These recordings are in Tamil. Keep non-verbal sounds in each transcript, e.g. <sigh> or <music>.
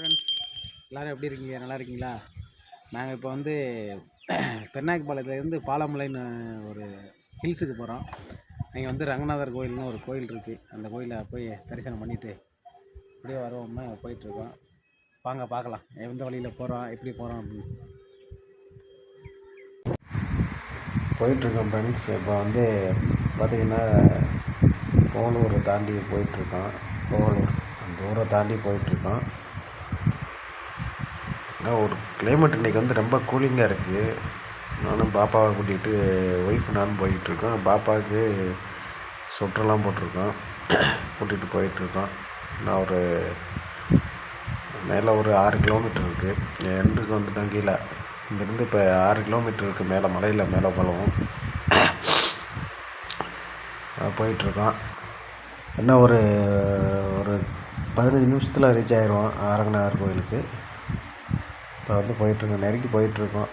ஃப்ரெண்ட்ஸ் எல்லோரும் எப்படி இருக்கீங்க? நல்லா இருக்கீங்களா? நாங்கள் இப்போ வந்து <clears throat> பெருநாயக்கப்பாளையத்துலேருந்து பாலமலைன்னு ஒரு ஹில்ஸுக்கு போகிறோம் அங்கே வந்து ரங்கநாதர் கோயில்னு ஒரு கோயில் இருக்குது அந்த கோயிலை போய் தரிசனம் பண்ணிவிட்டு அப்படியே வருவோம்னு போயிட்டுருக்கோம் வாங்க பார்க்கலாம். எந்த வழியில் போகிறோம் எப்படி போகிறோம் அப்படின்னு. போயிட்டுருக்கோம் ஃப்ரெண்ட்ஸ் இப்போ வந்து பார்த்திங்கன்னா கோலூரை தாண்டி போயிட்டுருக்கோம் கோவலூர் அந்த ஊரை தாண்டி போயிட்டுருக்கோம் ஏன்னா ஒரு கிளைமேட் இன்றைக்கி வந்து ரொம்ப கூலிங்காக இருக்குது நானும் பாப்பாவை கூட்டிகிட்டு ஒய்ஃப் நானும் போயிட்டுருக்கோம். பாப்பாவுக்கு சொட்டரெல்லாம் போட்டிருக்கோம். கூட்டிகிட்டு போயிட்டுருக்கோம். நான் ஒரு மேலே ஒரு ஆறு கிலோமீட்டர் இருக்குது எண்டுக்கு வந்துட்டோம் கீழே. இங்கேருந்து இப்போ ஆறு கிலோமீட்டர் இருக்குது மேலே மலையில் மேலே போலவும் போயிட்டுருக்கோம். இன்னும் ஒரு ஒரு பதினஞ்சு நிமிஷத்தில் ரீச் ஆயிடுவோம் அரங்கநாதர் கோயிலுக்கு. இப்போ வந்து போயிட்டுருக்கோம். நெருங்கி போயிட்டுருக்கோம்.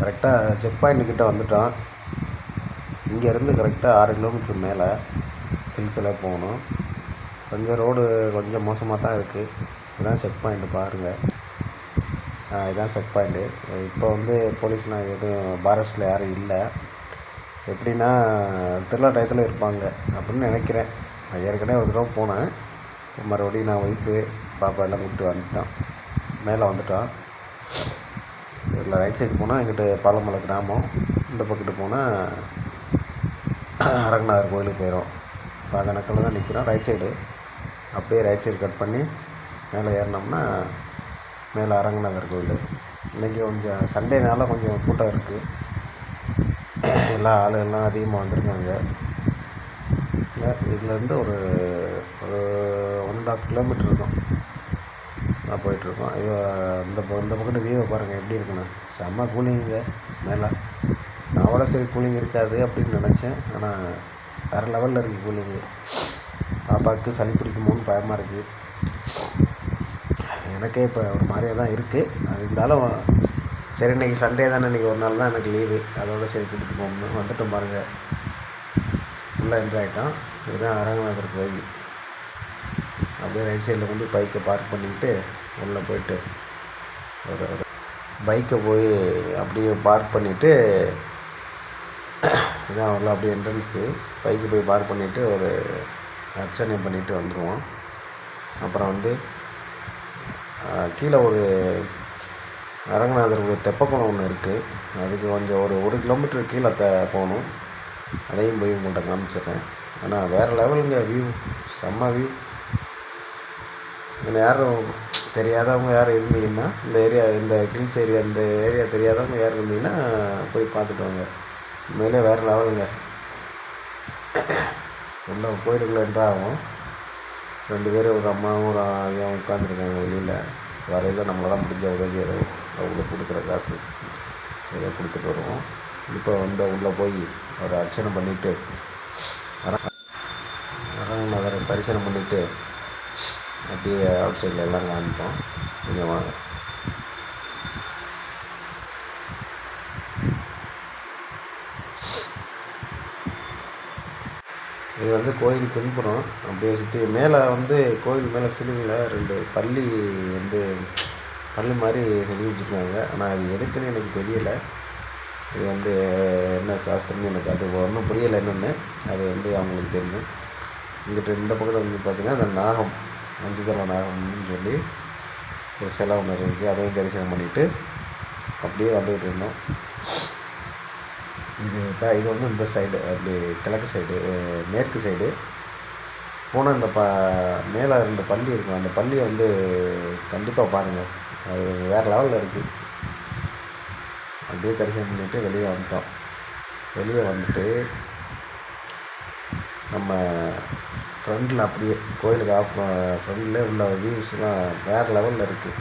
கரெக்டாக செக் பாயிண்ட்டுக்கிட்ட வந்துட்டோம் இங்கேருந்து கரெக்டாக ஆறு கிலோமீட்டர் மேலே ஹில்ஸில் போகணும். கொஞ்சம் ரோடு கொஞ்சம் மோசமாக தான் இருக்குது இதுதான் செக் பாயிண்ட்டு பாருங்கள் இதுதான் செக் பாயிண்ட்டு இப்போ வந்து போலீஸ்லாம் எதுவும் பாரஸ்ட்டில் யாரும் இல்லை. எப்படின்னா திருவிழா டயத்தில் இருப்பாங்க அப்படின்னு நினைக்கிறேன். நான் ஏற்கனவே ஒரு தடவை போனேன். மறுபடியும் நான் ஒய்ஃபு பாப்பா எல்லாம் கூப்பிட்டு வந்துட்டோம் மேலே வந்துட்டோம் இல்லை ரைட் சைடு போனால் எங்கிட்ட பாலமலை கிராமம் இந்த பக்கத்து போனால் அரங்கநாதர் கோயிலுக்கு போயிடும் இப்போ அந்த நக்கில் தான் நிற்கிறோம் ரைட் சைடு அப்படியே ரைட் சைடு கட் பண்ணி மேலே ஏறினோம்னா மேலே அரங்கநாதர் கோயில். இன்றைக்கி கொஞ்சம் சண்டேனால கொஞ்சம் கூட்டம் இருக்குது எல்லா ஆளுகள்லாம் அதிகமாக வந்திருக்காங்க. இதுலேருந்து ஒரு ஒரு ஒன் அண்ட் ஆஃப் கிலோமீட்டர் இருக்கும். நல்லா போயிட்டுருக்கோம். ஐயோ இந்த இந்த பக்கத்து வியூவை பாருங்கள் எப்படி இருக்குண்ணா. செம்ம கூலிங்க மேலே. நான் அவ்வளோ சரி கூலிங் இருக்காது அப்படின்னு நினச்சேன். ஆனால் வேறு லெவலில் இருக்குது கூலிங்கு பாப்பாவுக்கு சளி பிடிக்குமோன்னு பயமாக இருக்குது எனக்கே இப்போ ஒரு மாதிரியாக தான் இருக்குது அது இருந்தாலும் சரி இன்றைக்கி சண்டே தானே இன்றைக்கி ஒரு நாள் தான் எனக்கு லீவு அதோட சரி கூட்டிகிட்டு போகணும் வந்துட்டு பாருங்கள் ஃபுல்லாக என்ட்ரு ஆகிட்டோம் இதுதான் அரங்கநாதர் கோயில். அப்படியே ரைட் சைடில் கொண்டு பைக்கை பார்க் பண்ணிக்கிட்டு உள்ளே போயிட்டு ஒரு ஒரு பைக்கை போய் அப்படியே பார்க் பண்ணிவிட்டு இதான் உள்ள அப்படியே என்ட்ரன்ஸு பைக்கு போய் பார்க் பண்ணிவிட்டு ஒரு அர்ச்சனை பண்ணிவிட்டு வந்துடுவோம் அப்புறம் வந்து கீழே ஒரு அரங்கநாதருடைய தெப்பக்குளம் ஒன்று இருக்குது அதுக்கு கொஞ்சம் ஒரு ஒரு கிலோமீட்டர் கீழே த போகணும். அதையும் போய் உங்கள்கிட்ட காமிச்சிடுறேன். ஆனால் வேறு லெவலுங்க வியூ செம்ம வியூ இங்கே யாரும் தெரியாதவங்க யாரும் இருந்தீங்கன்னா இந்த ஏரியா இந்த ஹில்ஸ் ஏரியா இந்த ஏரியா தெரியாதவங்க யாரும் இருந்தீங்கன்னா போய் பார்த்துட்டு வாங்க உண்மையிலே வேறு லெவலுங்க உள்ள கோயிலுக்குள்ளே என்றாகும் ரெண்டு பேரும் ஒரு அம்மாவும் ஒரு ஐயாவும் உட்காந்துருக்காங்க வெளியில் வரையில் நம்மளால் முடிஞ்ச உதவி ஏதோ அவங்களுக்கு கொடுக்குற காசு ஏதோ கொடுத்துட்டு வருவோம் இப்போ வந்து உள்ளே போய் ஒரு அர்ச்சனை பண்ணிவிட்டு அரங்கநாதரை தரிசனம் பண்ணிவிட்டு அப்படியே அவுட் சைடில் எல்லாம் காமிப்போம். நீங்கள் வாங்க. இது வந்து கோயில் பின்புறம். அப்படியே சுற்றி மேலே வந்து கோயில் மேலே சிலுவையில் ரெண்டு பள்ளி வந்து பள்ளி மாதிரி செஞ்சு வச்சுருக்காங்க. ஆனால் அது எதுக்குன்னு எனக்கு தெரியலை. இது வந்து என்ன சாஸ்திரம்னு எனக்கு அது ஒன்றும் புரியலை என்னென்னு. அது வந்து அவங்களுக்கு தெரியும். இங்கிட்ட இந்த பக்கத்தில் வந்து பார்த்திங்கன்னா அந்த நாகம். மஞ்சள் நாகம்னு சொல்லி ஒரு சிலை ஒன்று இருந்துச்சு அதையும் தரிசனம் பண்ணிவிட்டு அப்படியே வந்துக்கிட்டு இருந்தோம். இது இப்போ இது வந்து இந்த சைடு அப்படி கிழக்கு சைடு மேற்கு சைடு போனால் இந்த ப மேலே ரெண்டு பள்ளி இருக்கும். அந்த பள்ளியை வந்து கண்டிப்பாக பாருங்கள் அது வேறு லெவலில் இருக்குது அப்படியே தரிசனம் பண்ணிவிட்டு வெளியே வந்துட்டோம். வெளியே வந்துட்டு நம்ம ஃப்ரண்டில் அப்படியே கோயிலுக்கு ஆப் ஃப்ரண்டில் உள்ள வியூஸ்லாம் வேறு லெவலில் இருக்குது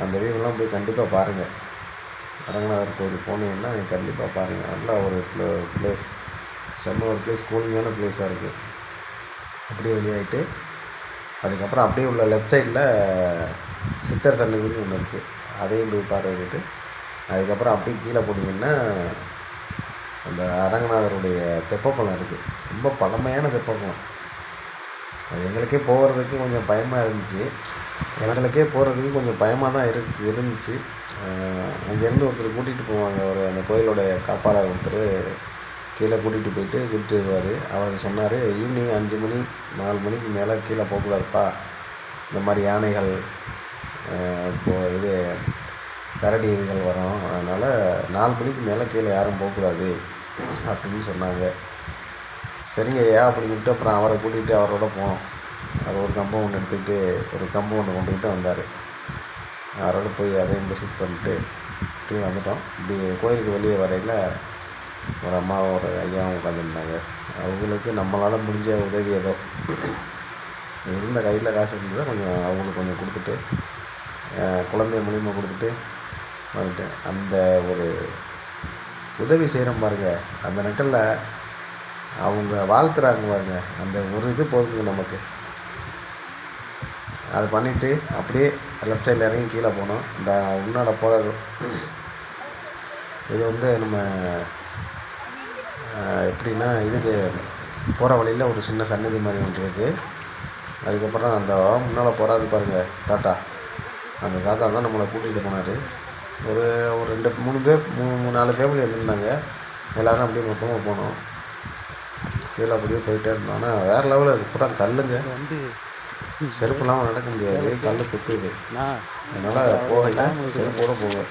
அந்த வியூலாம் போய் கண்டிப்பாக பாருங்கள் அரங்கநாதர் கோயில் போனீங்கன்னா கண்டிப்பாக பாருங்கள் நல்ல ஒரு ப்ளேஸ் செம்ம ஒரு ப்ளேஸ் கூலிங்கான ப்ளேஸாக இருக்குது அப்படியே வெளியாகிட்டு அதுக்கப்புறம் அப்படியே உள்ள லெஃப்ட் சைடில் சித்தர் சன்னதின்னு ஒன்று இருக்குது அதையும் போய் பார்வையிட்டு அதுக்கப்புறம் அப்படியே கீழே போனீங்கன்னா அந்த அரங்கநாதருடைய தெப்பக்குளம் இருக்குது ரொம்ப பழமையான தெப்பக்குளம் அது எங்களுக்கே போகிறதுக்கு கொஞ்சம் பயமாக இருந்துச்சு. எங்களுக்கே போகிறதுக்கு கொஞ்சம் பயமாக தான் இருக்கு இருந்துச்சு. அங்கேருந்து ஒருத்தர் கூட்டிகிட்டு போவாங்க. ஒரு அந்த கோயிலோடைய காப்பாளர் ஒருத்தர் கீழே கூட்டிகிட்டு போயிட்டு கூட்டிகிட்டு வருவார். அவர் சொன்னார் ஈவினிங் அஞ்சு மணி நாலு மணிக்கு மேலே கீழே போகக்கூடாதுப்பா. இந்த மாதிரி யானைகள் இப்போது இது கரடி இதுகள் வரும். அதனால் நாலு மணிக்கு மேலே கீழே யாரும் போகக்கூடாது. அப்படின்னு சொன்னாங்க. சரிங்க ஐயா அப்படின்ட்டு அப்புறம் அவரை கூட்டிகிட்டு அவரோட போனோம். அவர் ஒரு கம்பம் ஒன்று எடுத்துக்கிட்டு ஒரு கம்பம் ஒன்று கொண்டுக்கிட்டு வந்தார். அவரோட போய் அதையும் விசிட் பண்ணிட்டு இப்படி வந்துட்டோம். இப்படி கோயிலுக்கு வெளியே வரையில் ஒரு அம்மாவும் ஒரு ஐயாவும் உட்காந்துருந்தாங்க அவங்களுக்கு நம்மளால் முடிஞ்ச உதவி ஏதோ. இருந்த கையில் காசு இருந்ததை கொஞ்சம் அவங்களுக்கு கொஞ்சம் கொடுத்துட்டு குழந்தை மூலியமாக கொடுத்துட்டு வந்துட்டேன். அந்த ஒரு உதவி செய்கிறோம் பாருங்கள் அந்த நெட்டில் அவங்க வாழ்த்துறாங்க பாருங்க. அந்த ஒரு இது போதுங்க நமக்கு. அது பண்ணிவிட்டு அப்படியே லெஃப்ட் சைடில் இறங்கி கீழே போனோம் இந்த உன்னோட போகிற இது வந்து நம்ம எப்படின்னா இதுக்கு போகிற வழியில் ஒரு சின்ன சன்னதி மாதிரி ஒன்று இருக்குது அதுக்கப்புறம் அந்த முன்னால் போகிறாரு பாருங்கள் தாத்தா. அந்த தாத்தா தான் நம்மளை கூட்டிகிட்டு போனார். ஒரு ஒரு ரெண்டு மூணு பேர் மூணு நாலு ஃபேமிலி வந்துருந்தாங்க எல்லோரும் அப்படியே மொத்தமாக போனோம். கீழே அப்படியே போயிட்டே இருந்தோம் ஆனால் வேறு லெவலில் இருக்குது பூரா கல்லுங்க. வந்து செருப்பு இல்லாமல் நடக்க முடியாது. கல் குத்துது. அதனால் போகல. செருப்போடு போவேன்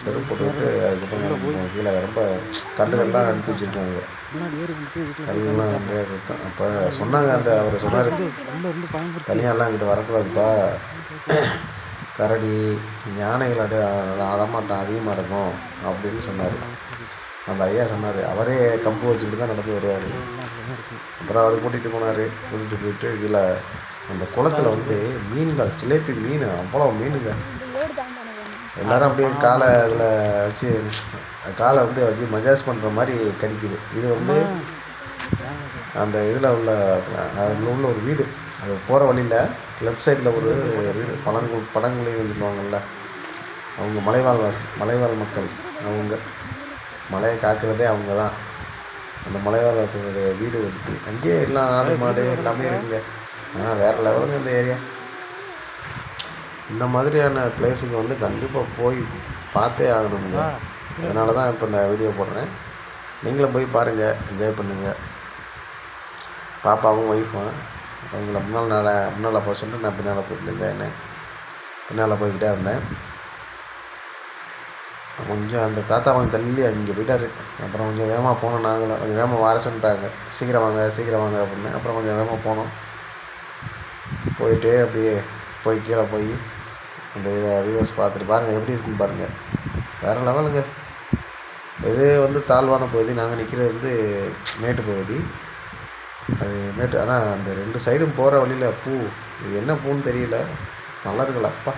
செருப்பு போட்டுவிட்டு அதுக்கப்புறம் கீழே ரொம்ப கல்லுகள்லாம் எடுத்து வச்சுருக்காங்க. கல்லாம் நிறைய கொடுத்தோம் அப்போ சொன்னாங்க அந்த அவர் சொன்னார் தனியாலாம் இங்கிட்டு வரக்கூடாதுப்பா. கரடி யானைகள் அடி அடமாட்டம் அதிகமாக இருக்கும் அப்படின்னு சொன்னார். அந்த ஐயா சொன்னார். அவரே கம்பு வச்சுக்கிட்டு தான் நடந்து வருவார். அப்புறம் அவர் கூட்டிகிட்டு போனார். கூட்டிகிட்டு போயிட்டு இதில் அந்த குளத்துல வந்து மீன்கள் சிலேபி மீன் அவ்வளோ மீனுங்க. எல்லாரும் அப்படியே காலை அதில் வச்சு காலை வந்து வச்சு மஜாஸ் பண்ணுற மாதிரி கடிக்குது. இது வந்து அந்த இதில் உள்ள அதில் உள்ள ஒரு வீடு. அது போகிற வழியில் லெஃப்ட் சைடில் ஒரு வீடு. பழங்கு பழங்குழின்னு சொல்லுவாங்கள்ல அவங்க மலைவாழ் வாசி மலைவாழ் மக்கள். அவங்க. மலையை காக்கிறதே அவங்க தான் அந்த மலைவாழ் மக்களுடைய வீடு இருக்குது அங்கேயே எல்லாம் ஆடு மாடு எல்லாமே இருக்குங்க. ஆனால் வேறு லெவலுங்க இந்த ஏரியா. இந்த மாதிரியான பிளேஸுக்கு வந்து கண்டிப்பாக போய் பார்த்தே ஆகணுங்க. அதனால தான் இப்போ இந்த வீடியோ போடுறேன். நீங்களும் போய் பாருங்கள் என்ஜாய் பண்ணுங்கள் பாப்பாவும் ஒய்ஃபும் அவங்கள முன்னால் நட முன்னால் போக சொல்லிட்டு நான் பின்னால் போயிட்டு இருந்தேன். என்ன பின்னால் போய்கிட்டே இருந்தேன். கொஞ்சம் அந்த தாத்தா கொஞ்சம் தள்ளி அங்கே போயிட்டார். அப்புறம் கொஞ்சம் வேகமாக போனோம் நாங்களும். கொஞ்சம் வேகமாக வர சொல்லிட்டாங்க சீக்கிரம் வாங்க சீக்கிரம் வாங்க அப்படின்னு. அப்புறம் கொஞ்சம் வேகமாக போனோம். போயிட்டு அப்படியே போய் கீழே போய் அந்த இதை வியூவர்ஸ் பார்த்துட்டு பாருங்கள் எப்படி இருக்குன்னு பாருங்கள் வேறு லெவலுங்க இது வந்து தாழ்வான பகுதி. நாங்கள் நிற்கிறது வந்து மேட்டு பகுதி. அது மேட்டு ஆனால் அந்த ரெண்டு சைடும் போகிற வழியில் பூ. இது என்ன பூன்னு தெரியல. நல்லா இருக்குல்ல அப்பா.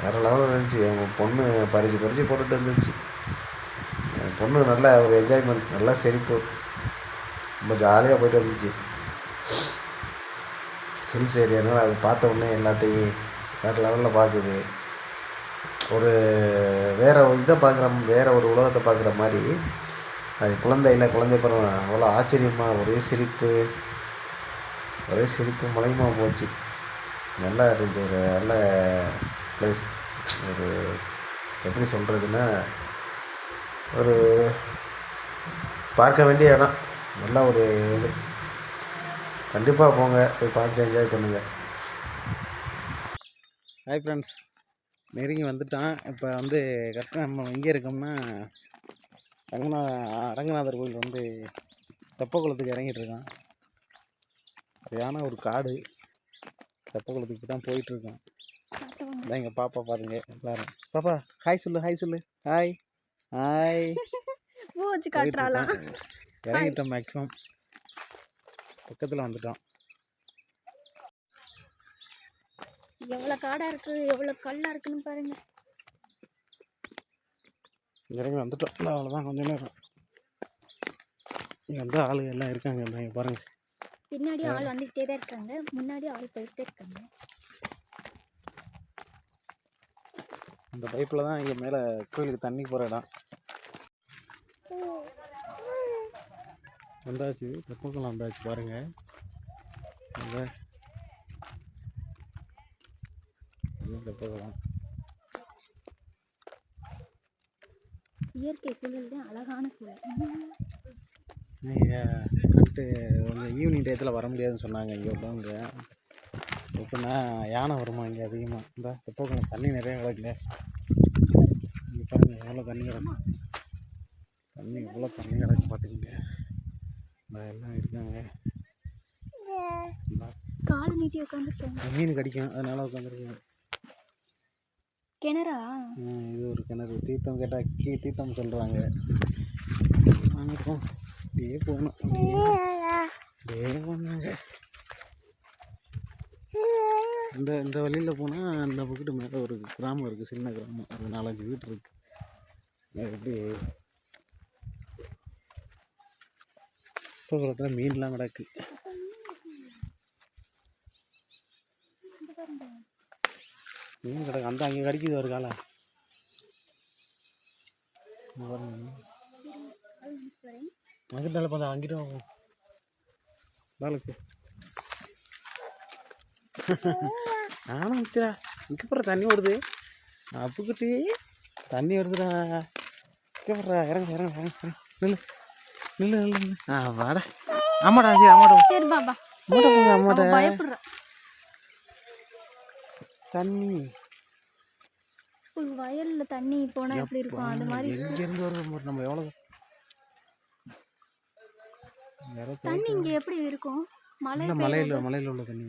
வேறு லெவலில் இருந்துச்சு. அவங்க பொண்ணு பறித்து பறித்து போட்டுட்டு இருந்துச்சு. என் பொண்ணு நல்ல ஒரு என்ஜாய்மெண்ட் நல்லா சிரிப்பு ரொம்ப ஜாலியாக போயிட்டு வந்துச்சு ஹில்ஸ் ஏரியானால அது பார்த்த உடனே எல்லாத்தையும் வேறு லெவலில் பார்க்குது. ஒரு வேற ஒரு இதை பார்க்குற வேறு ஒரு உலகத்தை பார்க்குற மாதிரி அது குழந்தையில் குழந்தை பருவம் அவ்வளோ ஆச்சரியமாக ஒரே சிரிப்பு ஒரே சிரிப்பு மலைமா போச்சு. நல்லா இருந்துச்சு ஒரு நல்ல ப்ளஸ் ஒரு எப்படி சொல்கிறதுன்னா ஒரு பார்க்க வேண்டிய இடம். நல்லா ஒரு இது. கண்டிப்பாக போங்க. போய் பார்த்து என்ஜாய் பண்ணுங்கள் ஹாய் ஃப்ரெண்ட்ஸ் நெருங்கி வந்துட்டான். இப்போ வந்து கரெக்டாக நம்ம எங்கே இருக்கோம்னா ரங்கநா ரங்கநாதர் கோயில் வந்து தெப்பக்குளத்துக்கு இறங்கிட்டு இருக்கான். சரியான ஒரு காடு. தெப்பக்குளத்துக்கு தான் போயிட்டுருக்கோம் இதான் எங்கள் பாப்பா பாருங்க எல்லாரும். பாப்பா ஹாய் சொல்லு ஹாய் சொல்லு. ஹாய் ஹாய் பூ வச்சு காட்டுறாளாம் இறங்கிட்டோம் மேக்ஸிமம் பக்கத்தில் வந்துட்டோம். எவ்வளோ காடா இருக்கு எவ்வளோ கல்லா இருக்குன்னு பாருங்க. இறங்கி வந்துட்டோம். அவ்வளோதான் கொஞ்ச நேரம் இங்கே வந்து ஆளுங்க எல்லாம் இருக்காங்க பாருங்க. பின்னாடி ஆள் வந்துகிட்டே தான் இருக்காங்க முன்னாடி ஆள் போயிட்டே இருக்காங்க. இந்த பைப்பில் தான் இங்கே மேலே கோயிலுக்கு தண்ணி போகிற இடம். வந்தாச்சு தெப்பக்குளம் வந்தாச்சு பாருங்க. அந்த தெப்பக்குளம் இயற்கை சூழல் தான் அழகான சூழல். நீங்கள் ஈவினிங் டயத்தில் வர முடியாதுன்னு சொன்னாங்க இங்கே உள்ளவங்க. எப்படின்னா யானை வருமா இங்கே அதிகமாக இந்த தெப்பக்குளம் தண்ணி நிறைய கிடக்குல இங்கே பாருங்கள் எவ்வளோ தண்ணி கிடக்கும் தண்ணி எவ்வளோ தண்ணி கிடக்கு பார்த்துக்கிங்க எல்லாம் இருக்காங்க. காலை நீட்டி உட்காந்துருக்காங்க மீன் கடிக்கும். அதனால உட்காந்துருக்கேன் கிணறா? இது ஒரு கிணறு. தீர்த்தம் கேட்டால் கீ தீர்த்தம் சொல்கிறாங்க நாங்கள் இருக்கோம் அப்படியே போகணும். அப்படியே. போனாங்க இந்த இந்த வழியில் போனால் அந்த பக்கத்து மேலே ஒரு கிராமம் இருக்குது சின்ன கிராமம். ஒரு நாலஞ்சு வீடு இருக்குது அது எப்படி? குளத்தில் மீன்லாம் கிடக்கு. மீன் கிடக்கு. அந்த அங்கே கடிக்குது ஒரு காலை இங்க பாருங்க. அங்கிட்ட பார்த்தா அங்கிட்ட பாலக்கு நானும் வச்சுடா இங்கே போகிற தண்ணி வருது அப்புக்கிட்டு தண்ணி வருதுடா. இங்கே போடுறா இறங்க இறங்க இறங்க. நில்லு நில்லு நில்லு நில்லு. ஆ வாடா. ஆமாடா சரி ஆமாடா சரி பாபா அவ அம்மாட்ட பயப்படுறா. தண்ணி. வயல்ல தண்ணி போனா எப்படி இருக்கும்? அந்த மாதிரி. எங்கேருந்து வருது பாரு, நம்ம எவ்வளோ வேற தண்ணி இங்க எப்படி இருக்கும்? இல்லை மலையில் மலையில் உள்ள தண்ணி.